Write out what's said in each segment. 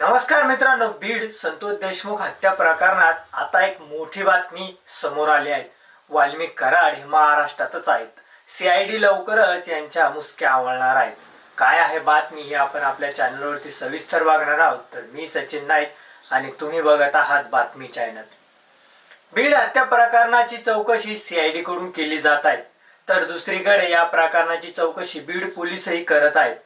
नमस्कार मित्रांनो बीड संतोष देशमुख हत्या प्रकरणात आता एक मोठी बातमी समोर आली आहे. वाल्मिक कराड हे महाराष्ट्रातच आहेत. सीआयडी लवकरच यांच्या मुसक्या आवळणार आहेत. काय आहे बातमी ही आपण आपल्या चॅनलवरती सविस्तर बघणार आहोत. तर मी सचिन नाईक आणि तुम्ही बघत आहात बातमी चॅनल बीड हत्या प्रकरणाची चौकशी सीआयडी कडून केली जात आहे. तर दुसरीकडे या प्रकरणाची चौकशी बीड पोलीसही करत आहेत.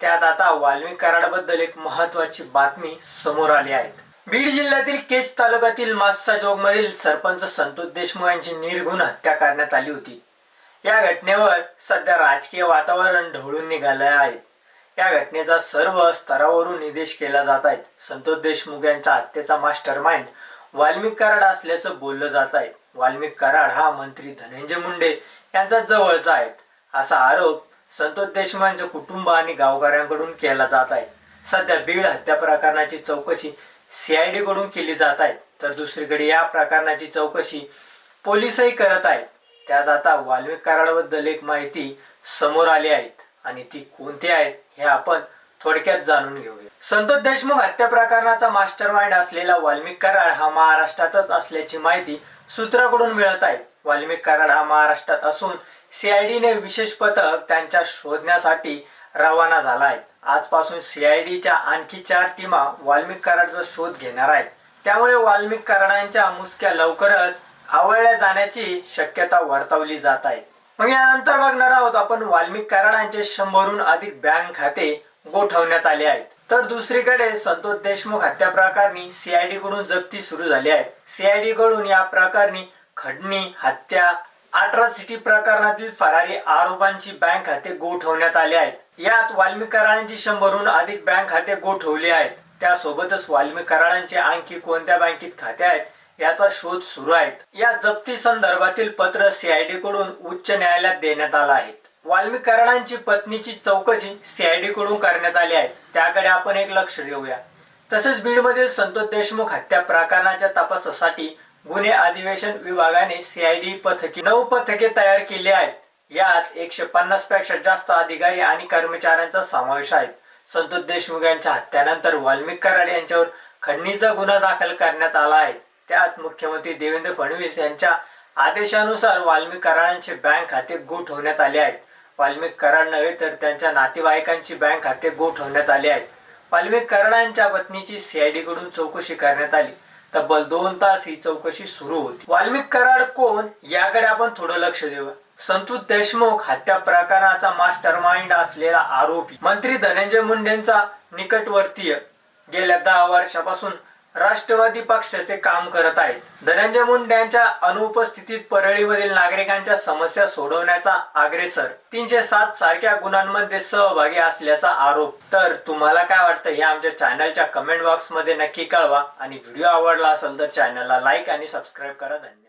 त्यात आता वाल्मिक कराडबद्दल एक महत्वाची बातमी समोर आली आहे. बीड जिल्ह्यातील केज तालुक्यातील मास्सा मधील सरपंच संतोष देशमुख यांची निर्घुण हत्या करण्यात आली होती. या घटनेवर सध्या राजकीय वातावरण ढवळून निघालं आहे. या घटनेचा सर्व स्तरावरून निदेश केला जात आहे. संतोष देशमुख यांच्या हत्येचा मास्टर माइंड वाल्मिक कराड असल्याचं बोललं जात आहे. वाल्मिक कराड हा मंत्री धनंजय मुंडे यांचा जवळचा आहे. असा आरोप संतोष देशमुख कुटुंब आणि गावकऱ्यांकडून केला जात आहे. सध्या बीड हत्या प्रकरणाची चौकशी सीआयडी कडून केली जात आहे. तर दुसरीकडे या प्रकरणाची चौकशी पोलीसही करत आहेत. त्यात आता वाल्मिक कराडबद्दल एक माहिती समोर आली आहेत आणि ती कोणती आहेत हे आपण थोडक्यात जाणून घेऊया. संतोष देशमुख हत्या प्रकरणाचा मास्टर माइंड असलेला वाल्मिक कराड हा महाराष्ट्रातच असल्याची माहिती सूत्राकडून मिळत आहे. वाल्मिक कराड हा महाराष्ट्रात असून सीआयडीने विशेष पथक त्यांच्या शोधण्यासाठी रवाना झाला आहे. आजपासून सीआयडीच्या आणखी चार टीमा वाल्मिक कराडचा शोध घेणार आहेत. त्यामुळे वाल्मिक कराडांच्या मुसक्या लवकरच आवळल्या जाण्याची शक्यता वर्तवली जात आहे. मग यानंतर बघणार आहोत आपण वाल्मिक कराडांचे शंभरहून अधिक बँक खाते गोठवण्यात आले आहेत. तर दुसरीकडे संतोष देशमुख हत्या प्रकरणी सीआयडी कडून जप्ती सुरू झाली आहे. सीआयडी कडून या प्रकरणी खडणी हत्या अट्रॉसिटी प्रकरणातील फरारी आरोपांची बँक खाते गोठवण्यात आले आहेत. यात वाल्मिकराणांची शंभरहून अधिक बँक खाते गोठवली आहेत. त्यासोबतच वाल्मिकराणांचे आणखी कोणत्या बँकेत खाते आहेत याचा शोध सुरू आहे या जप्ती संदर्भातील पत्र सीआयडी कडून उच्च न्यायालयात देण्यात आलं आहे. वाल्मिक पत्नीची चौकशी सीआयडी कडून करण्यात आली आहे. त्याकडे आपण एक लक्ष देऊया. तसेच बीडमधील संतोष देशमुख हत्या प्रकरणाच्या तपासासाठी गुन्हे अधिवेशन विभागाने सीआयडी पथके नऊ पथके तयार केली आहेत. यात एकशे पन्नासपेक्षा जास्त अधिकारी आणि कर्मचाऱ्यांचा समावेश आहे. संतोष देशमुख यांच्या हत्यानंतर वाल्मिक कराड यांच्यावर खंडणीचा गुन्हा दाखल करण्यात आला आहे. त्यात मुख्यमंत्री देवेंद्र फडणवीस यांच्या आदेशानुसार वाल्मिक कराडांचे बँक खाते गोठवण्यात आले आहेत. वाल्मिक कराड नव्हे तर त्यांच्या नातेवाईकांची बँक खाते गोठवण्यात आले आहेत. वाल्मिक कराडांच्या पत्नीची सीआयडी कडून चौकशी करण्यात आली. तब्बल दोन तास ही चौकशी सुरू होती. वाल्मिक कराड कोण? याकडे आपण थोडं लक्ष देऊ संतू देशमुख हत्या प्रकरणाचा मास्टर माइंड असलेला आरोपी. मंत्री धनंजय मुंडेंचा निकटवर्तीय. गेल्या दहा वर्षापासून राष्ट्रवादी पक्षाचे काम करत आहेत. धनंजय मुंडे यांच्या अनुपस्थितीत परळीमधील नागरिकांच्या समस्या सोडवण्याचा आग्रेसर तीनशे सात सारख्या गुन्ह्यांमध्ये सहभागी असल्याचा आरोप. तर तुम्हाला काय वाटतं? हे आमच्या चॅनलच्या कमेंट बॉक्समध्ये नक्की कळवा. आणि व्हिडिओ आवडला असेल तर चॅनलला लाईक आणि सबस्क्राईब करा. धन्यवाद.